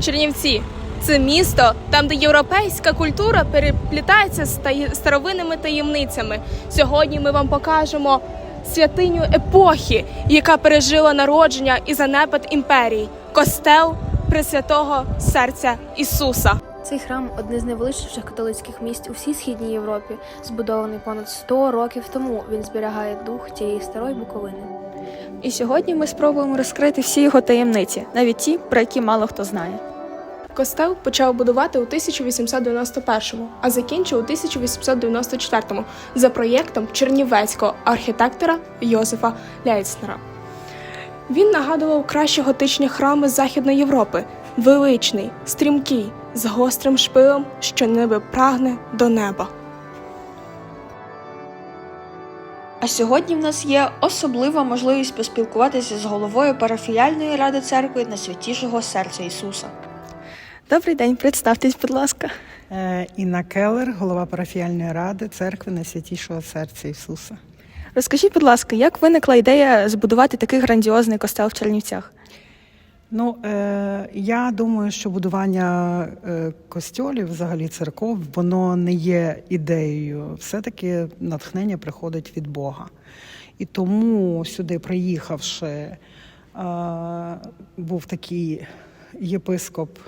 Чернівці це місто, там, де європейська культура переплітається з старовинними таємницями. Сьогодні ми вам покажемо святиню епохи, яка пережила народження і занепад імперії костел Пресвятого Серця Ісуса. Цей храм одне з найвеличніших католицьких місць у всій східній Європі, збудований понад 100 років тому. Він зберігає дух тієї старої Буковини. І сьогодні ми спробуємо розкрити всі його таємниці, навіть ті, про які мало хто знає. Костел почав будувати у 1891, а закінчив у 1894 за проєктом чернівецького архітектора Йозефа Ляйцнера. Він нагадував кращі готичні храми Західної Європи, величний, стрімкий, з гострим шпилем, що ніби прагне до неба. А сьогодні в нас є особлива можливість поспілкуватися з головою парафіяльної ради церкви Найсвятішого серця Ісуса. Добрий день, представтесь, будь ласка. Е, Інна Келлер, голова парафіяльної ради церкви Найсвятішого серця Ісуса. Розкажіть, будь ласка, як виникла ідея збудувати такий грандіозний костел в Чернівцях? Ну, е, я думаю, що будування е, костьолів, взагалі церков, воно не є ідеєю. Все-таки натхнення приходить від Бога. І тому сюди, приїхавши, е, був такий єпископ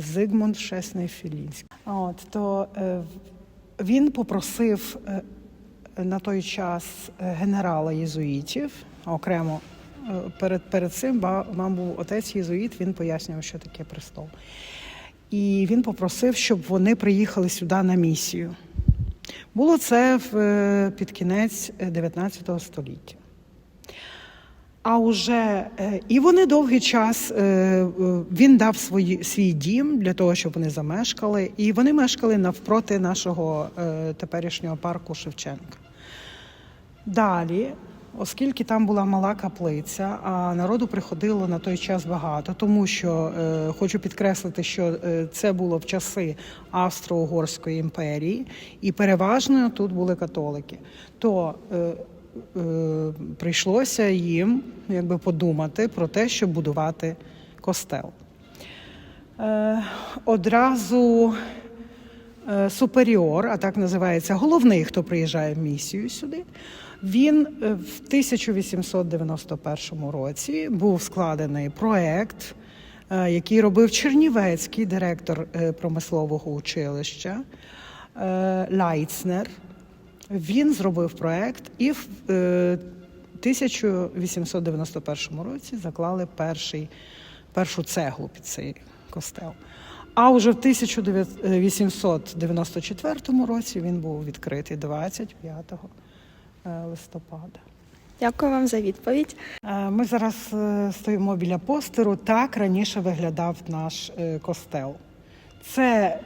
Зигмунд Шесний Філінський. От, то е, він попросив е, на той час генерала єзуїтів окремо. Е, Перед, перед цим вам був отець єзуїт, він пояснював, що таке престол. І він попросив, щоб вони приїхали сюди на місію. Було це в, е, під кінець е, 19 століття. А уже е, і вони довгий час е, е, він дав свої, свій дім для того, щоб вони замешкали, і вони мешкали навпроти нашого е, теперішнього парку Шевченка. Далі, оскільки там була мала каплиця, а народу приходило на той час багато, тому що е, хочу підкреслити, що е, це було в часи Австро-Угорської імперії, і переважно тут були католики. То е, е, прийшлося їм якби подумати про те, щоб будувати костел. Е, одразу суперіор, а так називається головний, хто приїжджає в місію сюди. Він е, в 1891 році був складений проект, е, який робив Чернівецький директор е, промислового училища е, Лайцнер. Він зробив проект і в е, 1891 році заклали перший, першу цеглу під цей костел. А вже в 1894 році він був відкритий 25 е, листопада. Дякую вам за відповідь. Е, Ми зараз е, стоїмо біля постеру. Так раніше виглядав наш костел. Це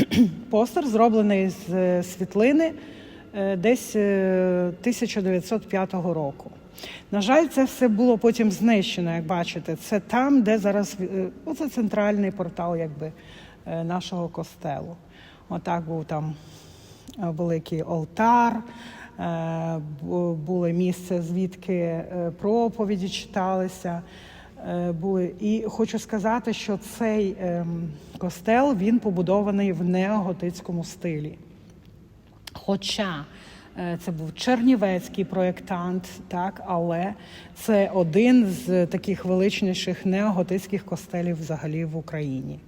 постер зроблений з світлини десь е, 1905 року. На жаль, це все було потім знищено, як бачите. Це там, де зараз е, оце центральний портал якби, е, нашого костелу. Отак був там е, великий алтар, було місце, звідки проповіді читалися. Були. І хочу сказати, що цей ем, костел він побудований в неоготицькому стилі. Хоча це був чернівецький проєктант, так, але це один з таких величніших неоготицьких костелів взагалі в Україні.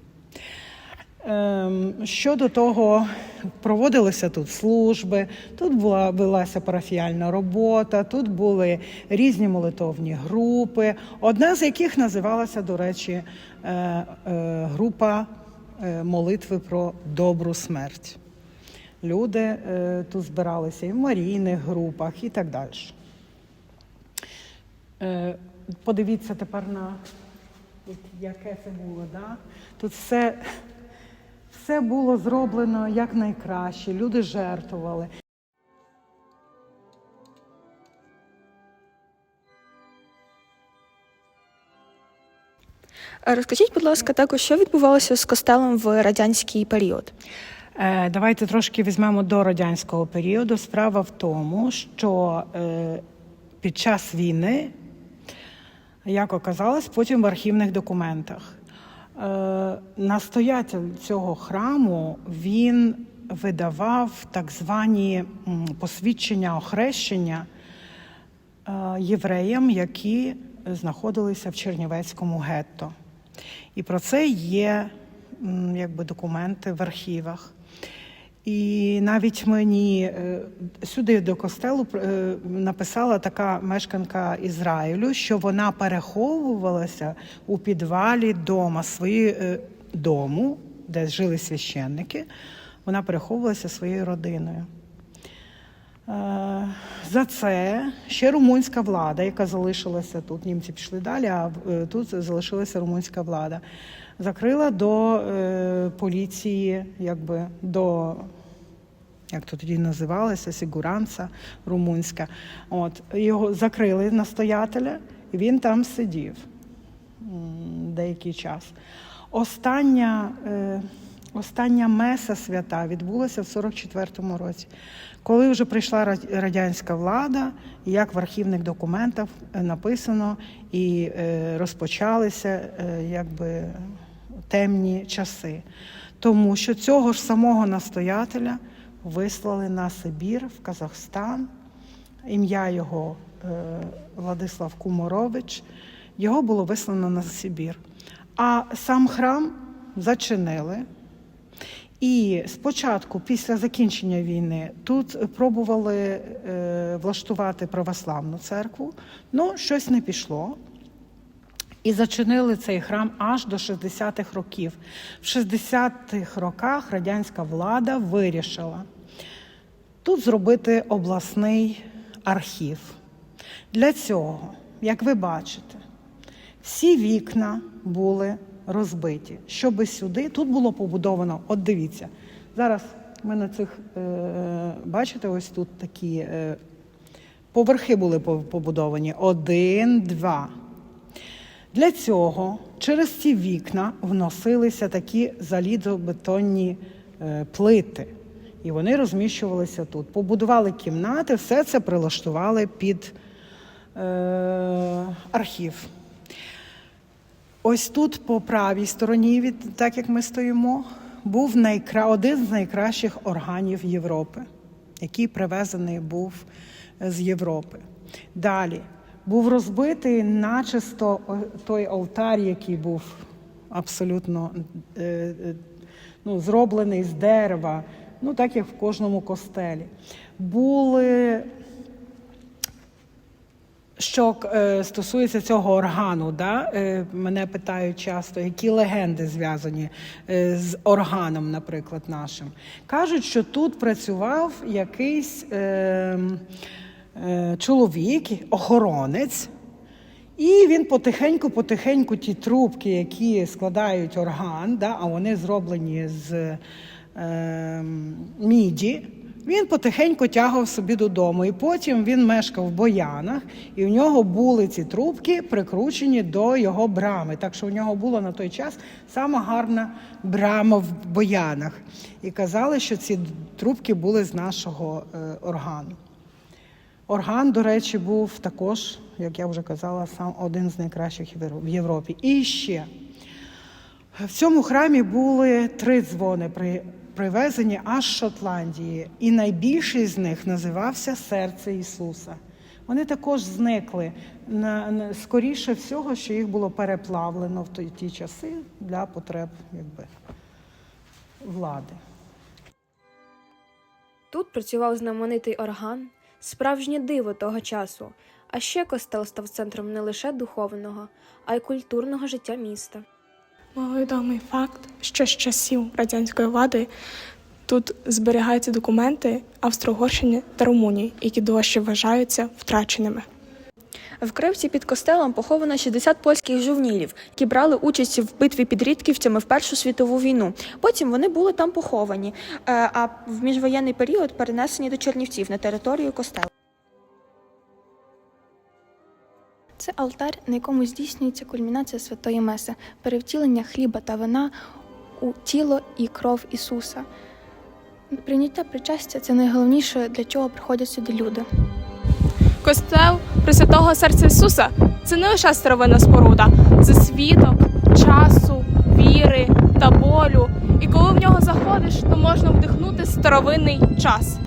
Ем, Щодо того, проводилися тут служби, тут була велася парафіяльна робота, тут були різні молитовні групи, одна з яких називалася, до речі, е, е, група е, молитви про добру смерть. Люди е, тут збиралися і в марійних групах, і так далі. Е, подивіться тепер на яке це було. Да? Тут все, все було зроблено як найкраще. Люди жертвували. Розкажіть, будь ласка, також, що відбувалося з костелом в радянський період? Е, Давайте трошки візьмемо до радянського періоду. Справа в тому, що е, під час війни, як оказалось, потім в архівних документах Е, Настоятель цього храму він видавав так звані посвідчення охрещення євреям, які знаходилися в Чернівецькому гетто. І про це є якби, документи в архівах. І навіть мені е, сюди до костелу е, написала така мешканка Ізраїлю, що вона переховувалася у підвалі дома свої, е, дому, де жили священники. Вона переховувалася своєю родиною. За це ще румунська влада, яка залишилася тут, німці пішли далі, а тут залишилася румунська влада, закрила до поліції, якби до як то тоді називалося, Сігуранца румунська. От його закрили настоятеля, і він там сидів деякий час. Остання, е, остання меса свята відбулася в 44-му році, коли вже прийшла радянська влада, як в архівних документах е, написано, і е, розпочалися е, якби темні часи. Тому що цього ж самого настоятеля вислали на Сибір в Казахстан. Ім'я його е, Владислав Куморович. Його було вислано на Сибір. А сам храм зачинили. І спочатку, після закінчення війни, тут пробували е, влаштувати православну церкву, але щось не пішло. І зачинили цей храм аж до 60-х років. В 60-х роках радянська влада вирішила тут зробити обласний архів. Для цього, як ви бачите, всі вікна були розбиті. Щоби сюди, тут було побудовано, от дивіться, зараз ми на цих, е, бачите, ось тут такі е, поверхи були по- побудовані. Один, два. Для цього через ці вікна вносилися такі залізобетонні е, плити. І вони розміщувалися тут. Побудували кімнати, все це прилаштували під е, архів. Ось тут, по правій стороні, від так як ми стоїмо, був найкра... один з найкращих органів Європи, який привезений був з Європи. Далі був розбитий начисто той алтар, який був абсолютно е, е, ну, зроблений з дерева, ну так як в кожному костелі. Були що е, стосується цього органу, да, мене питають часто, які легенди зв'язані з органом, наприклад, нашим. Кажуть, що тут працював якийсь е, е, чоловік, охоронець, і він потихеньку-потихеньку ті трубки, які складають орган, да, а вони зроблені з е, міді. Він потихеньку тягав собі додому, і потім він мешкав в боянах, і в нього були ці трубки прикручені до його брами. Так що у нього була на той час сама гарна брама в боянах. І казали, що ці трубки були з нашого е, органу. Орган, до речі, був також, як я вже казала, сам один з найкращих в Європі. І ще в цьому храмі були три дзвони привезені аж з Шотландії, і найбільший з них називався Серце Ісуса. Вони також зникли на, скоріше всього, що їх було переплавлено в ті часи для потреб якби, влади. Тут працював знаменитий орган, справжнє диво того часу. А ще костел став центром не лише духовного, а й культурного життя міста. Маловідомий факт, що з часів радянської влади тут зберігаються документи Австро-Угорщини та Румунії, які досі вважаються втраченими. В Кривці під костелом поховано 60 польських жовнілів, які брали участь в битві під Рідківцями в Першу світову війну. Потім вони були там поховані, е, а в міжвоєнний період перенесені до Чернівців на територію костелу. Це алтар, на якому здійснюється кульмінація святої Меси, перевтілення хліба та вина у тіло і кров Ісуса. Прийняття причастя це найголовніше, для чого приходять сюди люди. Костел Пресвятого серця Ісуса це не лише старовинна споруда, це свідок часу, віри та болю. І коли в нього заходиш, то можна вдихнути старовинний час.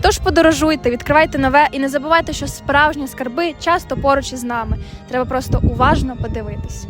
Тож подорожуйте, відкривайте нове і не забувайте, що справжні скарби часто поруч із нами. Треба просто уважно подивитись.